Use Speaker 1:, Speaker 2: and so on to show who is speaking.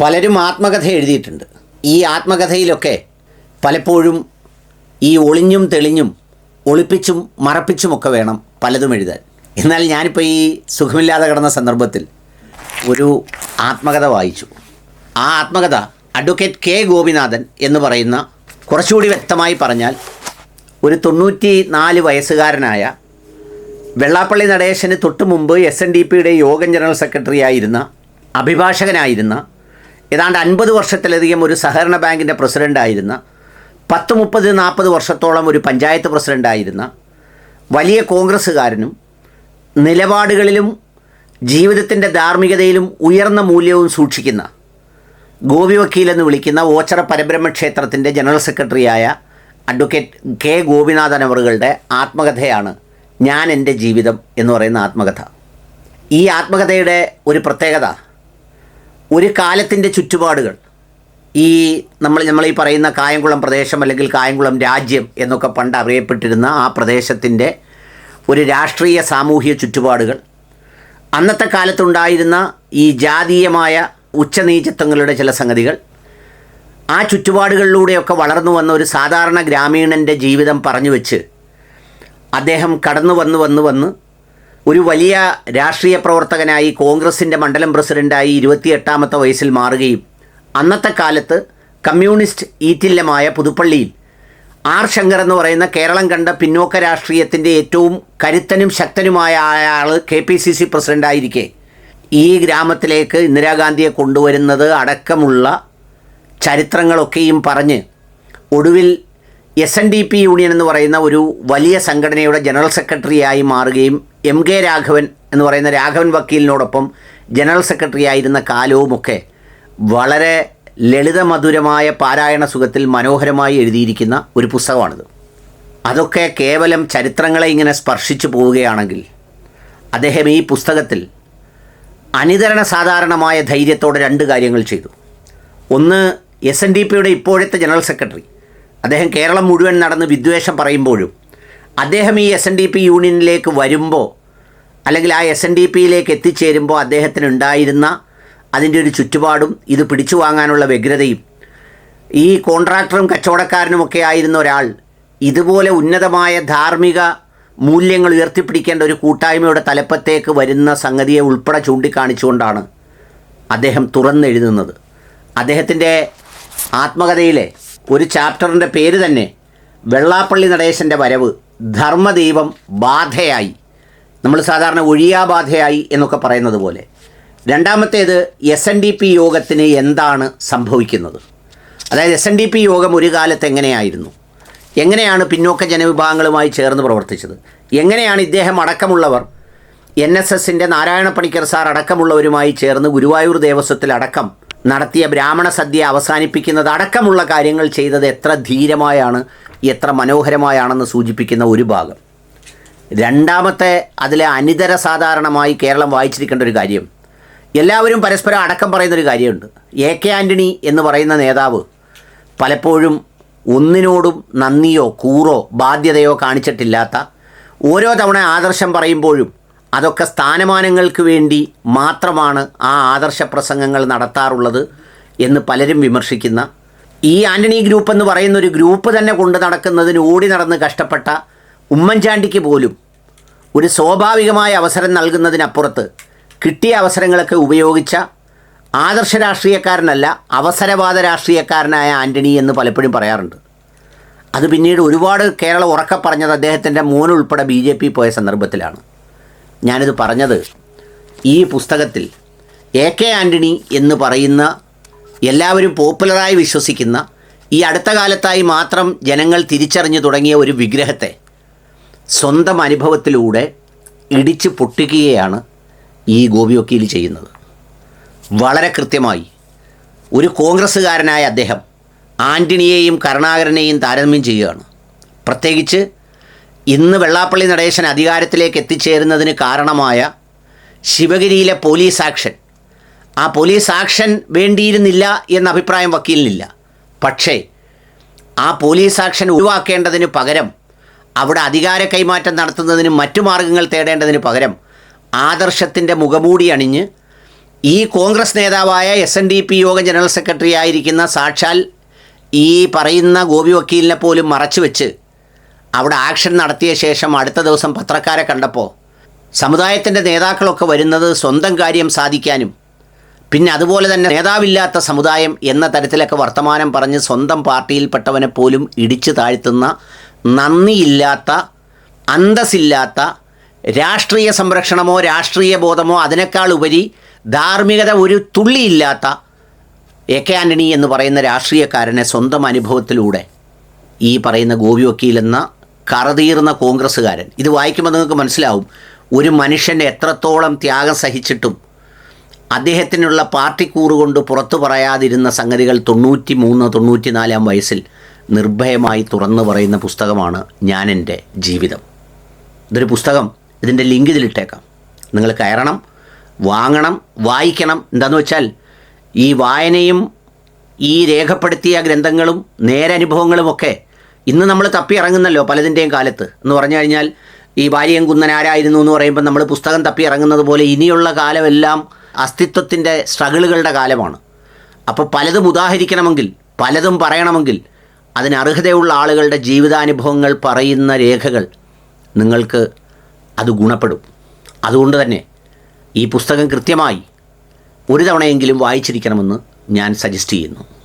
Speaker 1: പലരും ആത്മകഥ എഴുതിയിട്ടുണ്ട്. ഈ ആത്മകഥയിലൊക്കെ പലപ്പോഴും ഈ ഒളിഞ്ഞും തെളിഞ്ഞും ഒളിപ്പിച്ചും മറപ്പിച്ചുമൊക്കെ വേണം പലതും എഴുതാൻ. എന്നാൽ ഞാനിപ്പോൾ ഈ സുഖമില്ലാതെ കിടന്ന സന്ദർഭത്തിൽ ഒരു ആത്മകഥ വായിച്ചു. ആ ആത്മകഥ അഡ്വക്കേറ്റ് കെ ഗോപിനാഥൻ എന്ന് പറയുന്ന കുറച്ചുകൂടി വ്യക്തമായി പറഞ്ഞാൽ ഒരു തൊണ്ണൂറ്റി നാല് വയസ്സുകാരനായ വെള്ളാപ്പള്ളി നടേശന് തൊട്ട് മുമ്പ് എസ് എൻ ഡി പിയുടെ യോഗം ജനറൽ സെക്രട്ടറി ആയിരുന്ന അഭിഭാഷകനായിരുന്ന ഏതാണ്ട് അൻപത് വർഷത്തിലധികം ഒരു സഹകരണ ബാങ്കിന്റെ പ്രസിഡന്റായിരുന്ന പത്ത് മുപ്പത് നാൽപ്പത് വർഷത്തോളം ഒരു പഞ്ചായത്ത് പ്രസിഡന്റായിരുന്ന വലിയ കോൺഗ്രസ്സുകാരനും നിലപാടുകളിലും ജീവിതത്തിന്റെ ധാർമ്മികതയിലും ഉയർന്ന മൂല്യവും സൂക്ഷിക്കുന്ന ഗോപി വക്കീൽ എന്ന് വിളിക്കുന്ന ഓച്ചറ പരബ്രഹ്മ ക്ഷേത്രത്തിന്റെ ജനറൽ സെക്രട്ടറിയായ അഡ്വക്കേറ്റ് കെ ഗോപിനാഥൻ അവറുകളുടെ ആത്മകഥയാണ് ഞാൻ എന്റെ ജീവിതം എന്ന് പറയുന്ന ആത്മകഥ. ഈ ആത്മകഥയുടെ ഒരു പ്രത്യേകത ഒരു കാലത്തിന്റെ ചുറ്റുപാടുകൾ. ഈ നമ്മൾ നമ്മൾ ഈ പറയുന്ന കായംകുളം പ്രദേശം അല്ലെങ്കിൽ കായംകുളം രാജ്യം എന്നൊക്കെ പണ്ട് അറിയപ്പെട്ടിരുന്ന ആ പ്രദേശത്തിന്റെ ഒരു രാഷ്ട്രീയ സാമൂഹിക ചുറ്റുപാടുകൾ. അന്നത്തെ കാലത്തുണ്ടായിരുന്ന ഈ ജാതീയമായ ഉച്ചനീചത്വങ്ങളുടെ ചില സംഗതികൾ. ആ ചുറ്റുപാടുകളിലൂടെയൊക്കെ വളർന്നു വന്ന ഒരു സാധാരണ ഗ്രാമീണന്റെ ജീവിതം പറഞ്ഞു വെച്ച് അദ്ദേഹം കടന്നു വന്ന് വന്ന് വന്ന് ഒരു വലിയ രാഷ്ട്രീയ പ്രവർത്തകനായി കോൺഗ്രസിന്റെ മണ്ഡലം പ്രസിഡന്റായി ഇരുപത്തിയെട്ടാമത്തെ വയസ്സിൽ മാറുകയും അന്നത്തെ കാലത്ത് കമ്മ്യൂണിസ്റ്റ് ഈറ്റില്ലമായ പുതുപ്പള്ളിയിൽ ആർ ശങ്കർ എന്ന് പറയുന്ന കേരളം കണ്ട പിന്നോക്ക രാഷ്ട്രീയത്തിന്റെ ഏറ്റവും കരുത്തനും ശക്തനുമായ അയാൾ കെ പി സി സി പ്രസിഡന്റായിരിക്കെ ഈ ഗ്രാമത്തിലേക്ക് ഇന്ദിരാഗാന്ധിയെ കൊണ്ടുവരുന്നത് അടക്കമുള്ള ചരിത്രങ്ങളൊക്കെയും പറഞ്ഞ് ഒടുവിൽ S N D P union എന്ന് പറയുന്ന ഒരു വലിയ സംഘടനയുടെ ജനറൽ സെക്രട്ടറിയായി മാറുകയും എം കെ രാഘവൻ എന്ന് പറയുന്ന രാഘവൻ വക്കീലിനോടൊപ്പം ജനറൽ സെക്രട്ടറി ആയിരുന്ന കാലവുമൊക്കെ വളരെ ലളിതമധുരമായ പാരായണ സുഖത്തിൽ മനോഹരമായി എഴുതിയിരിക്കുന്ന ഒരു പുസ്തകമാണിത്. അതൊക്കെ കേവലം ചരിത്രങ്ങളെ ഇങ്ങനെ സ്പർശിച്ചു പോവുകയാണെങ്കിൽ അദ്ദേഹം ഈ പുസ്തകത്തിൽ അനിതരണ സാധാരണമായ ധൈര്യത്തോടെ രണ്ട് കാര്യങ്ങൾ ചെയ്തു. ഒന്ന് എസ് എൻ ഡി പിയുടെ ഇപ്പോഴത്തെ ജനറൽ സെക്രട്ടറി. അദ്ദേഹം കേരളം മുഴുവൻ നടന്ന് വിദ്വേഷം പറയുമ്പോഴും അദ്ദേഹം ഈ എസ് എൻ ഡി പി യൂണിയനിലേക്ക് വരുമ്പോൾ അല്ലെങ്കിൽ ആ എസ് എൻ ഡി പിയിലേക്ക് എത്തിച്ചേരുമ്പോൾ അദ്ദേഹത്തിന് ഉണ്ടായിരുന്ന അതിന്റെ ഒരു ചുറ്റുപാടും ഇത് പിടിച്ചു വാങ്ങാനുള്ള വ്യഗ്രതയും ഈ കോൺട്രാക്ടറും കച്ചവടക്കാരനുമൊക്കെ ആയിരുന്ന ഒരാൾ ഇതുപോലെ ഉന്നതമായ ധാർമ്മിക മൂല്യങ്ങൾ ഉയർത്തിപ്പിടിക്കേണ്ട ഒരു കൂട്ടായ്മയുടെ തലപ്പത്തേക്ക് വരുന്ന സംഗതിയെ ഉൾപ്പെടെ ചൂണ്ടിക്കാണിച്ചുകൊണ്ടാണ് അദ്ദേഹം തുറന്നെഴുതുന്നത്. അദ്ദേഹത്തിന്റെ ആത്മകഥയിലെ ഒരു ചാപ്റ്ററിന്റെ പേര് തന്നെ വെള്ളാപ്പള്ളി നടേശന്റെ വരവ്. ധർമ്മദൈവം ബാധയായി. നമ്മൾ സാധാരണ ഒഴിയാബാധയായി എന്നൊക്കെ പറയുന്നത് പോലെ. രണ്ടാമത്തേത് എസ് എൻ ഡി പി യോഗത്തിന് എന്താണ് സംഭവിക്കുന്നത്? അതായത് എസ് എൻ ഡി പി യോഗം ഒരു കാലത്ത് എങ്ങനെയായിരുന്നു? എങ്ങനെയാണ് പിന്നോക്ക ജനവിഭാഗങ്ങളുമായി ചേർന്ന് പ്രവർത്തിച്ചത്? എങ്ങനെയാണ് ഇദ്ദേഹം അടക്കമുള്ളവർ എൻ എസ് എസിന്റെ നാരായണ പണിക്കർ സാർ അടക്കമുള്ളവരുമായി ചേർന്ന് ഗുരുവായൂർ ദേവസ്വത്തിൽ അടക്കം നടത്തിയ ബ്രാഹ്മണ സദ്യ അവസാനിപ്പിക്കുന്നത് അടക്കമുള്ള കാര്യങ്ങൾ ചെയ്തത് എത്ര ധീരമായാണ് എത്ര മനോഹരമായാണെന്ന് സൂചിപ്പിക്കുന്ന ഒരു ഭാഗം. രണ്ടാമത്തെ അതിലെ അനിതര സാധാരണമായി കേരളം വായിച്ചിരിക്കേണ്ട ഒരു കാര്യം എല്ലാവരും പരസ്പരം അടക്കം പറയുന്നൊരു കാര്യമുണ്ട്. എ കെ ആന്റണി എന്ന് പറയുന്ന നേതാവ് പലപ്പോഴും ഒന്നിനോടും നന്ദിയോ കൂറോ ബാധ്യതയോ കാണിച്ചിട്ടില്ലാത്ത ഓരോ തവണ ആദർശം പറയുമ്പോഴും അതൊക്കെ സ്ഥാനമാനങ്ങൾക്ക് വേണ്ടി മാത്രമാണ് ആ ആദർശ പ്രസംഗങ്ങൾ നടത്താറുള്ളത് എന്ന് പലരും വിമർശിക്കുന്ന ഈ ആന്റണി ഗ്രൂപ്പ് എന്ന് പറയുന്ന ഒരു ഗ്രൂപ്പ് തന്നെ കൊണ്ട് നടക്കുന്നതിന് ഓടി നടന്ന് കഷ്ടപ്പെട്ട ഉമ്മൻചാണ്ടിക്ക് പോലും ഒരു സ്വാഭാവികമായ അവസരം നൽകുന്നതിനപ്പുറത്ത് കിട്ടിയ അവസരങ്ങളൊക്കെ ഉപയോഗിച്ച ആദർശ രാഷ്ട്രീയക്കാരനല്ല അവസരവാദ രാഷ്ട്രീയക്കാരനായ ആന്റണി എന്ന് പലപ്പോഴും പറയാറുണ്ട്. അത് പിന്നീട് ഒരുപാട് കേരളം ഉറക്കെ പറഞ്ഞത് അദ്ദേഹത്തിന്റെ മോനുൾപ്പെടെ ബി ജെ പി പോയ സന്ദർഭത്തിലാണ്. ഞാനിത് പറഞ്ഞത് ഈ പുസ്തകത്തിൽ എ കെ ആന്റണി എന്ന് പറയുന്ന എല്ലാവരും പോപ്പുലറായി വിശ്വസിക്കുന്ന ഈ അടുത്ത കാലത്തായി മാത്രം ജനങ്ങൾ തിരിച്ചറിഞ്ഞു തുടങ്ങിയ ഒരു വിഗ്രഹത്തെ സ്വന്തം അനുഭവത്തിലൂടെ ഇടിച്ച് പൊട്ടിക്കുകയാണ് ഈ ഗോപി വക്കീൽ ചെയ്യുന്നത്. വളരെ കൃത്യമായി ഒരു കോൺഗ്രസ്സുകാരനായ അദ്ദേഹം ആന്റണിയെയും കരുണാകരനെയും താരതമ്യം ചെയ്യുകയാണ്. പ്രത്യേകിച്ച് ഇന്ന് വെള്ളാപ്പള്ളി നടേശൻ അധികാരത്തിലേക്ക് എത്തിച്ചേരുന്നതിന് കാരണമായ ശിവഗിരിയിലെ പോലീസ് ആക്ഷൻ. ആ പോലീസ് ആക്ഷൻ വേണ്ടിയിരുന്നില്ല എന്ന അഭിപ്രായം വക്കീലിനില്ല. പക്ഷേ ആ പോലീസ് ആക്ഷൻ ഒഴിവാക്കേണ്ടതിന് പകരം അവിടെ അധികാര കൈമാറ്റം നടത്തുന്നതിന് മറ്റു മാർഗങ്ങൾ തേടേണ്ടതിന് പകരം ആദർശത്തിന്റെ മുഖമൂടി അണിഞ്ഞ് ഈ കോൺഗ്രസ് നേതാവായ S N D P Yoga general secretary ആയിരിക്കുന്ന സാക്ഷാൽ ഈ പറയുന്ന ഗോപി വക്കീലിനെ പോലും മറച്ചു വെച്ച് അവിടെ ആക്ഷൻ നടത്തിയ ശേഷം അടുത്ത ദിവസം പത്രക്കാരെ കണ്ടപ്പോൾ സമുദായത്തിന്റെ നേതാക്കളൊക്കെ വരുന്നത് സ്വന്തം കാര്യം സാധിക്കാനും പിന്നെ അതുപോലെ തന്നെ നേതാവില്ലാത്ത സമുദായം എന്ന തരത്തിലൊക്കെ വർത്തമാനം പറഞ്ഞ് സ്വന്തം പാർട്ടിയിൽപ്പെട്ടവനെ പോലും ഇടിച്ചു താഴ്ത്തുന്ന നന്ദിയില്ലാത്ത അന്തസ്സില്ലാത്ത രാഷ്ട്രീയ സംരക്ഷണമോ രാഷ്ട്രീയ ബോധമോ അതിനേക്കാൾ ഉപരി ധാർമ്മികത ഒരു തുള്ളിയില്ലാത്ത എ കെ ആന്റണി എന്ന് പറയുന്ന രാഷ്ട്രീയക്കാരനെ സ്വന്തം അനുഭവത്തിലൂടെ ഈ പറയുന്ന ഗോപി വക്കീൽ എന്ന കറതീർന്ന കോൺഗ്രസ്സുകാരൻ. ഇത് വായിക്കുമ്പോൾ നിങ്ങൾക്ക് മനസ്സിലാവും. ഒരു മനുഷ്യന്റെ എത്രത്തോളം ത്യാഗം സഹിച്ചിട്ടും അദ്ദേഹത്തിനുള്ള പാർട്ടി കൂറുകൊണ്ട് പുറത്തു പറയാതിരുന്ന സംഗതികൾ തൊണ്ണൂറ്റി മൂന്ന് തൊണ്ണൂറ്റി നാലാം വയസ്സിൽ നിർഭയമായി തുറന്നു പറയുന്ന പുസ്തകമാണ് ഞാൻ എന്റെ ജീവിതം. ഇതൊരു പുസ്തകം. ഇതിന്റെ ലിങ്ക് ഇതിലിട്ടേക്കാം. നിങ്ങൾ കയറണം വാങ്ങണം വായിക്കണം. എന്താന്ന് വെച്ചാൽ ഈ വായനയും ഈ രേഖപ്പെടുത്തിയ ഗ്രന്ഥങ്ങളും നേരനുഭവങ്ങളുമൊക്കെ ഇന്ന് നമ്മൾ തപ്പി ഇറങ്ങുന്നല്ലോ പലതിന്റെയും കാലത്ത്. എന്ന് പറഞ്ഞു കഴിഞ്ഞാൽ ഈ വാര്യൻ കുന്നൻ ആരായിരുന്നു എന്ന് പറയുമ്പോൾ നമ്മൾ പുസ്തകം തപ്പി ഇറങ്ങുന്നത് പോലെ ഇനിയുള്ള കാലമെല്ലാം അസ്തിത്വത്തിന്റെ സ്ട്രഗിളുകളുടെ കാലമാണ്. അപ്പോൾ പലതും ഉദാഹരിക്കണമെങ്കിൽ പലതും പറയണമെങ്കിൽ അതിന് അർഹതയുള്ള ആളുകളുടെ ജീവിതാനുഭവങ്ങൾ പറയുന്ന രേഖകൾ നിങ്ങൾക്ക് അത് ഗുണപ്പെടും. അതുകൊണ്ട് തന്നെ ഈ പുസ്തകം കൃത്യമായി ഒരു തവണയെങ്കിലും വായിച്ചിരിക്കണമെന്ന് ഞാൻ സജസ്റ്റ് ചെയ്യുന്നു.